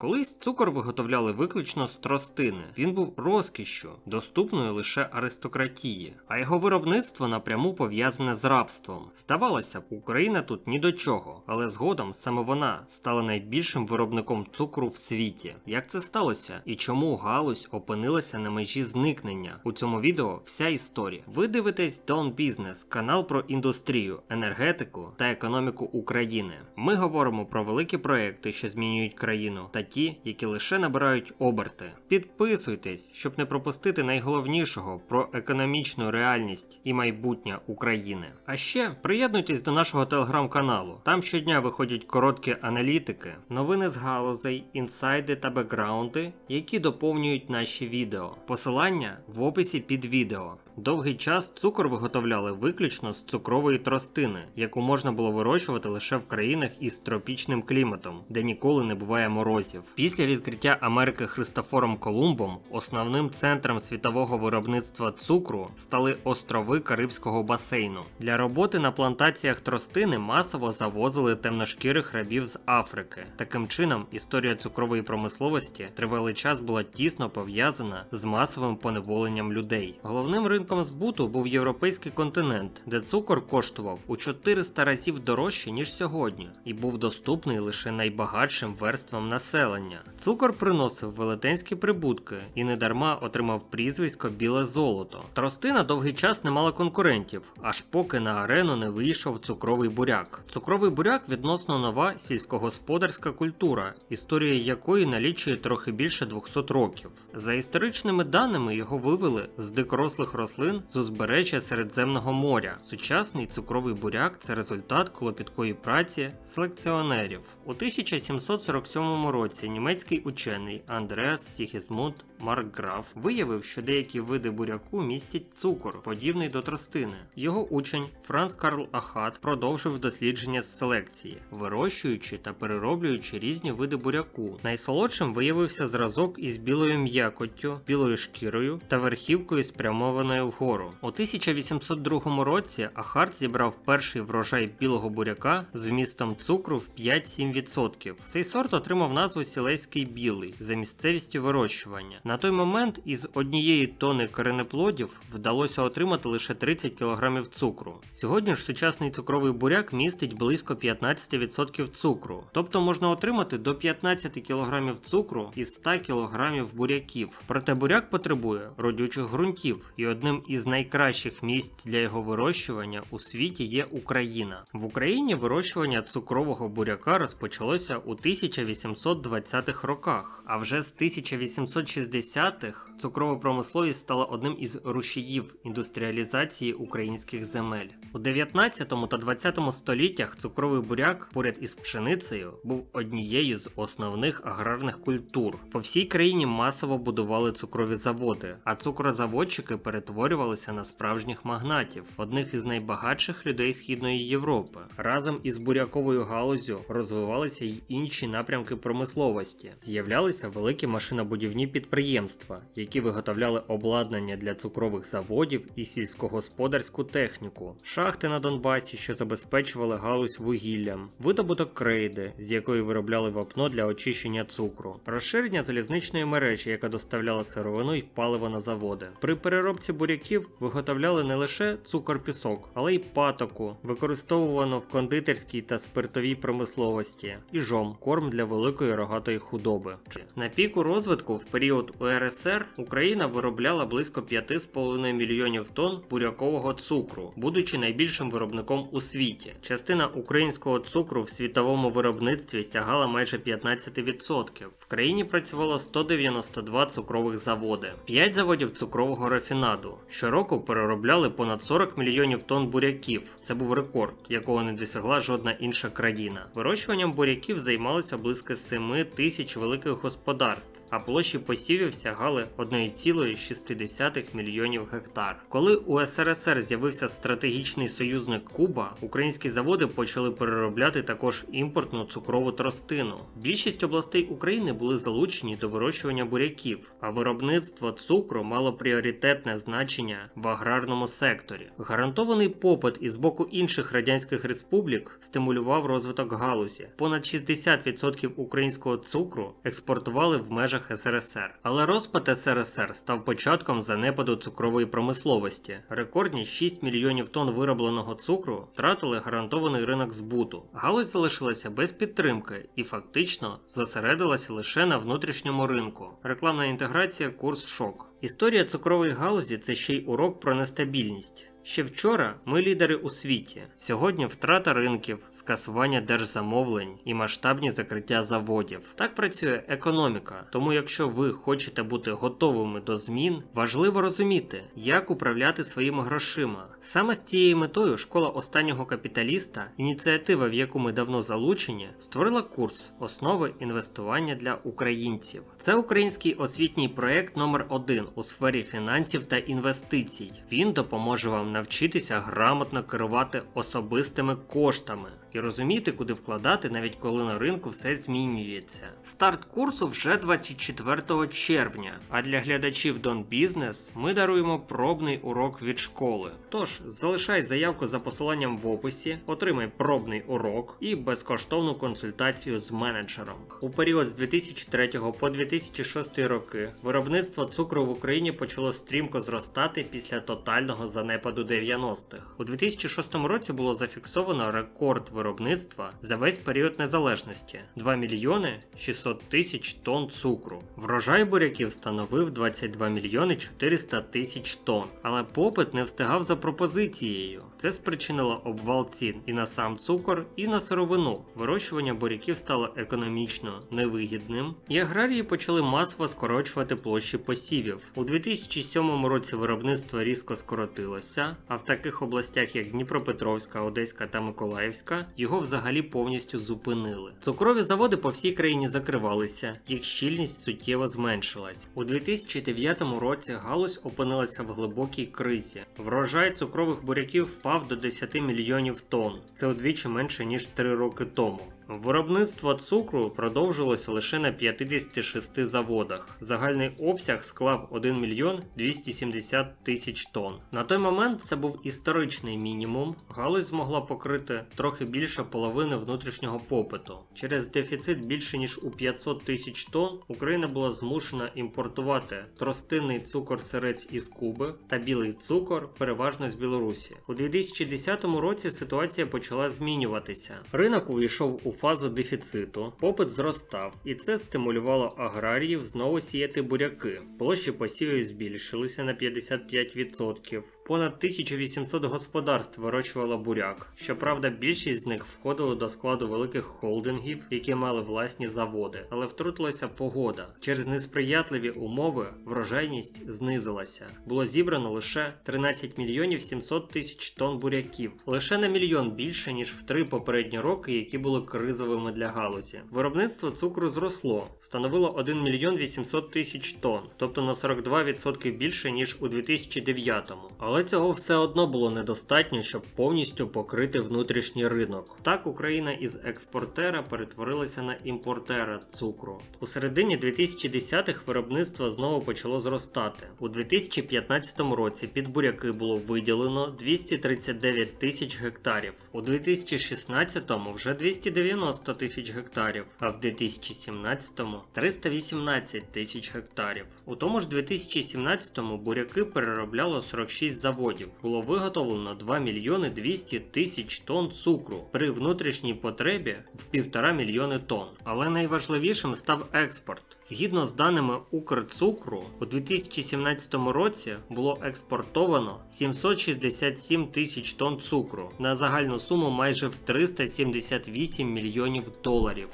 Колись цукор виготовляли виключно з тростини. Він був розкішшю, доступною лише аристократії, а його виробництво напряму пов'язане з рабством. Здавалося б, Україна тут ні до чого, але згодом саме вона стала найбільшим виробником цукру в світі. Як це сталося і чому галузь опинилася на межі зникнення? У цьому відео вся історія. Ви дивитесь Don Business, канал про індустрію, енергетику та економіку України. Ми говоримо про великі проекти, що змінюють країну, та ті, які лише набирають оберти. Підписуйтесь, щоб не пропустити найголовнішого про економічну реальність і майбутнє України. А ще приєднуйтесь до нашого телеграм-каналу. Там щодня виходять короткі аналітики, новини з галузей, інсайди та бекграунди, які доповнюють наші відео. Посилання в описі під відео. Довгий час цукор виготовляли виключно з цукрової тростини, яку можна було вирощувати лише в країнах із тропічним кліматом, де ніколи не буває морозів. Після відкриття Америки Христофором Колумбом основним центром світового виробництва цукру стали острови Карибського басейну. Для роботи на плантаціях тростини масово завозили темношкірих рабів з Африки. Таким чином, історія цукрової промисловості тривалий час була тісно пов'язана з масовим поневоленням людей. Головним ринком збуту був європейський континент, де цукор коштував у 400 разів дорожче ніж сьогодні, і був доступний лише найбагатшим верствам населення. Цукор приносив велетенські прибутки і недарма отримав прізвисько біле золото. Тростина довгий час не мала конкурентів, аж поки на арену не вийшов цукровий буряк. Цукровий буряк відносно нова сільськогосподарська культура, історія якої налічує трохи більше 200 років. За історичними даними його вивели з дикорослих рослин з узбережжя Середземного моря. Сучасний цукровий буряк це результат клопіткої праці селекціонерів. У 1747 році німецький учений Андреас Сігізмунд Маркграф виявив, що деякі види буряку містять цукор, подібний до тростини. Його учень Франц Карл Ахат продовжив дослідження з селекції, вирощуючи та перероблюючи різні види буряку. Найсолодшим виявився зразок із білою м'якоттю, білою шкірою та верхівкою спрямованою вгору. У 1802 році Ахарт зібрав перший врожай білого буряка з вмістом цукру в 5-7%. Цей сорт отримав назву сілейський білий за місцевістю вирощування. На той момент із однієї тони коренеплодів вдалося отримати лише 30 кг цукру. Сьогодні ж сучасний цукровий буряк містить близько 15% цукру, тобто можна отримати до 15 кг цукру із 100 кг буряків. Проте буряк потребує родючих ґрунтів, і одним із найкращих місць для його вирощування у світі є Україна. В Україні вирощування цукрового буряка розпочалося у 1820-х роках, а вже з 1860-х цукрова промисловість стала одним із рушіїв індустріалізації українських земель. У 19 та 20 століттях цукровий буряк поряд із пшеницею був однією з основних аграрних культур. По всій країні масово будували цукрові заводи, а цукрозаводчики перетворювалися на справжніх магнатів, одних із найбагатших людей Східної Європи. Разом із буряковою галузю розвивалися й інші напрямки промисловості. З'являлися великі машинобудівні підприємства, які виготовляли обладнання для цукрових заводів і сільськогосподарську техніку, шахти на Донбасі, що забезпечували галузь вугіллям, видобуток крейди, з якої виробляли вапно для очищення цукру, розширення залізничної мережі, яка доставляла сировину й паливо на заводи. При переробці буряків виготовляли не лише цукор-пісок, але й патоку, використовувано в кондитерській та спиртовій промисловості, і жом корм для великої рогатої худоби. На піку розвитку в період УРСР Україна виробляла близько 5,5 мільйонів тонн бурякового цукру, будучи найбільшим виробником у світі. Частина українського цукру в світовому виробництві сягала майже 15%. В країні працювало 192 цукрових заводи, 5 заводів цукрового рафінаду. Щороку переробляли понад 40 мільйонів тонн буряків. Це був рекорд, якого не досягла жодна інша країна. Вирощуванням буряків займалося близько 7 тисяч великих господарств, а площі посівів сягали 1,6 мільйонів гектар. Коли у СРСР з'явився стратегічний союзник Куба, українські заводи почали переробляти також імпортну цукрову тростину. Більшість областей України були залучені до вирощування буряків, а виробництво цукру мало пріоритетне значення в аграрному секторі. Гарантований попит із боку інших радянських республік стимулював розвиток галузі. Понад 60% українського цукру експортували в межах СРСР. Але розпад СРСР став початком занепаду цукрової промисловості. Рекордні 6 мільйонів тонн виробленого цукру втратили гарантований ринок збуту. Галузь залишилася без підтримки і фактично зосередилася лише на внутрішньому ринку. Рекламна інтеграція, курс шок. Історія цукрової галузі це ще й урок про нестабільність. Ще вчора ми лідери у світі. Сьогодні втрата ринків, скасування держзамовлень і масштабні закриття заводів. Так працює економіка. Тому, якщо ви хочете бути готовими до змін, важливо розуміти, як управляти своїми грошима. Саме з цією метою школа останнього капіталіста, ініціатива, в яку ми давно залучені, створила курс основи інвестування для українців. Це український освітній проект номер 1 у сфері фінансів та інвестицій. Він допоможе вам навчитися грамотно керувати особистими коштами і розуміти, куди вкладати, навіть коли на ринку все змінюється. Старт курсу вже 24 червня. А для глядачів Дон Бізнес ми даруємо пробний урок від школи. Тож залишай заявку за посиланням в описі, отримай пробний урок і безкоштовну консультацію з менеджером. У період з 2003 по 2006 роки виробництво цукру в Україні почало стрімко зростати після тотального занепаду 90-х. У 2006 році було зафіксовано рекорд виробництва за весь період незалежності 2 мільйони 600 тисяч тонн цукру. Врожай буряків становив 22 мільйони 400 тисяч тонн, але попит не встигав за пропозицією. Це спричинило обвал цін і на сам цукор, і на сировину. Вирощування буряків стало економічно невигідним, і аграрії почали масово скорочувати площі посівів. У 2007 році виробництво різко скоротилося, а в таких областях, як Дніпропетровська, Одеська та Миколаївська, його взагалі повністю зупинили. Цукрові заводи по всій країні закривалися, їх щільність суттєво зменшилась. У 2009 році галузь опинилася в глибокій кризі. Врожай цукрових буряків впав до 10 мільйонів тонн. Це удвічі менше ніж 3 роки тому. Виробництво цукру продовжилося лише на 56 заводах. Загальний обсяг склав 1 мільйон 270 тисяч тонн. На той момент це був історичний мінімум. Галузь змогла покрити трохи більше половини внутрішнього попиту. Через дефіцит більше ніж у 500 тисяч тонн Україна була змушена імпортувати тростинний цукор сирець із Куби та білий цукор, переважно з Білорусі. У 2010 році ситуація почала змінюватися. Ринок увійшов у фазу дефіциту, попит зростав, і це стимулювало аграріїв знову сіяти буряки. Площі посівів збільшилися на 55%. Понад 1800 господарств вирощувало буряк. Щоправда, більшість з них входили до складу великих холдингів, які мали власні заводи, але втрутилася погода. Через несприятливі умови врожайність знизилася. Було зібрано лише 13 мільйонів 700 тисяч тонн буряків, лише на мільйон більше ніж в три попередні роки, які були кризовими для галузі. Виробництво цукру зросло, становило 1 мільйон 800 тисяч тонн, тобто на 42% більше ніж у 2009-му. Але цього все одно було недостатньо, щоб повністю покрити внутрішній ринок. Так Україна із експортера перетворилася на імпортера цукру. У середині 2010-х виробництво знову почало зростати. У 2015 році під буряки було виділено 239 тисяч гектарів, у 2016-му вже 290 тисяч гектарів, а в 2017-му 318 тисяч гектарів. У тому ж 2017-му буряки переробляло 46 заводів. Було виготовлено 2 мільйони 200 тисяч тонн цукру при внутрішній потребі в півтора мільйони тонн. Але найважливішим став експорт. Згідно з даними Укрцукру, у 2017 році було експортовано 767 тисяч тонн цукру на загальну суму майже в 378 мільйонів доларів.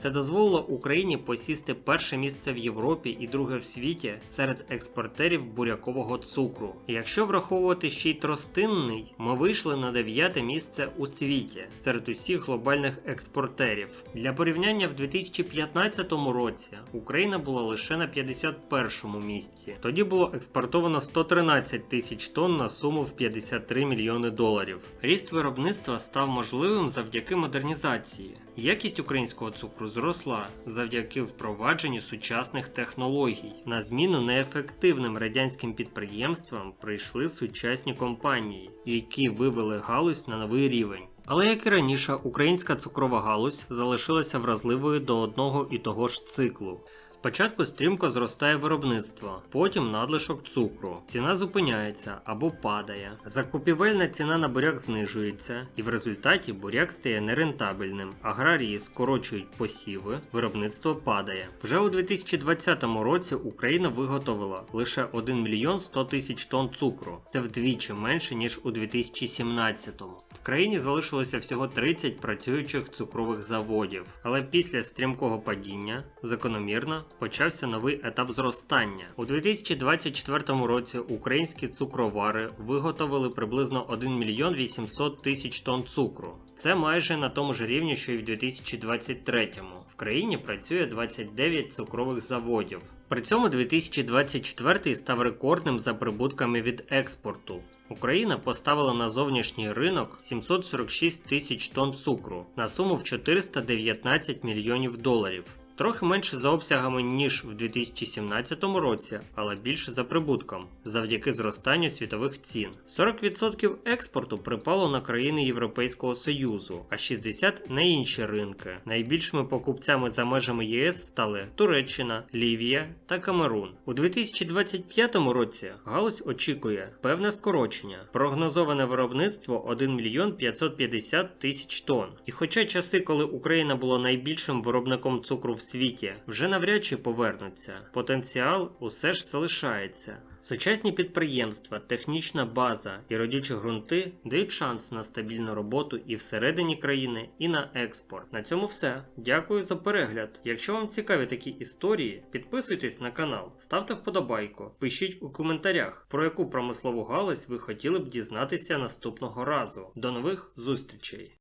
Це дозволило Україні посісти перше місце в Європі і друге в світі серед експортерів бурякового цукру. Якщо враховувати ще й тростинний, ми вийшли на дев'яте місце у світі серед усіх глобальних експортерів. Для порівняння в 2015 році Україна була лише на 51 місці. Тоді було експортовано 113 тисяч тонн на суму в 53 мільйони доларів. Ріст виробництва став можливим завдяки модернізації. Якість українського цукру зросла завдяки впровадженню сучасних технологій. На зміну неефективним радянським підприємствам прийшли сучасні компанії, які вивели галузь на новий рівень. Але як і раніше, українська цукрова галузь залишилася вразливою до одного і того ж циклу. Спочатку стрімко зростає виробництво, потім надлишок цукру. Ціна зупиняється або падає. Закупівельна ціна на буряк знижується, і в результаті буряк стає нерентабельним. Аграрії скорочують посіви, виробництво падає. Вже у 2020 році Україна виготовила лише 1 мільйон 100 тисяч тонн цукру. Це вдвічі менше ніж у 2017. В країні залишилося всього 30 працюючих цукрових заводів. Але після стрімкого падіння закономірно почався новий етап зростання. У 2024 році українські цукровари виготовили приблизно 1 мільйон 800 тисяч тонн цукру. Це майже на тому ж рівні, що й в 2023. В країні працює 29 цукрових заводів. При цьому 2024 став рекордним за прибутками від експорту. Україна поставила на зовнішній ринок 746 тисяч тонн цукру на суму в 419 мільйонів доларів. Трохи менше за обсягами ніж в 2017 році, але більше за прибутком, завдяки зростанню світових цін. 40% експорту припало на країни Європейського Союзу, а 60% на інші ринки. Найбільшими покупцями за межами ЄС стали Туреччина, Лівія та Камерун. У 2025 році галузь очікує певне скорочення. Прогнозоване виробництво 1 мільйон 550 тисяч тонн. І хоча часи, коли Україна була найбільшим виробником цукру в світі, вже навряд чи повернуться, потенціал усе ж залишається. Сучасні підприємства, технічна база і родючі ґрунти дають шанс на стабільну роботу і всередині країни, і на експорт. На цьому все. Дякую за перегляд. Якщо вам цікаві такі історії, підписуйтесь на канал, ставте вподобайку, пишіть у коментарях, про яку промислову галузь ви хотіли б дізнатися наступного разу. До нових зустрічей!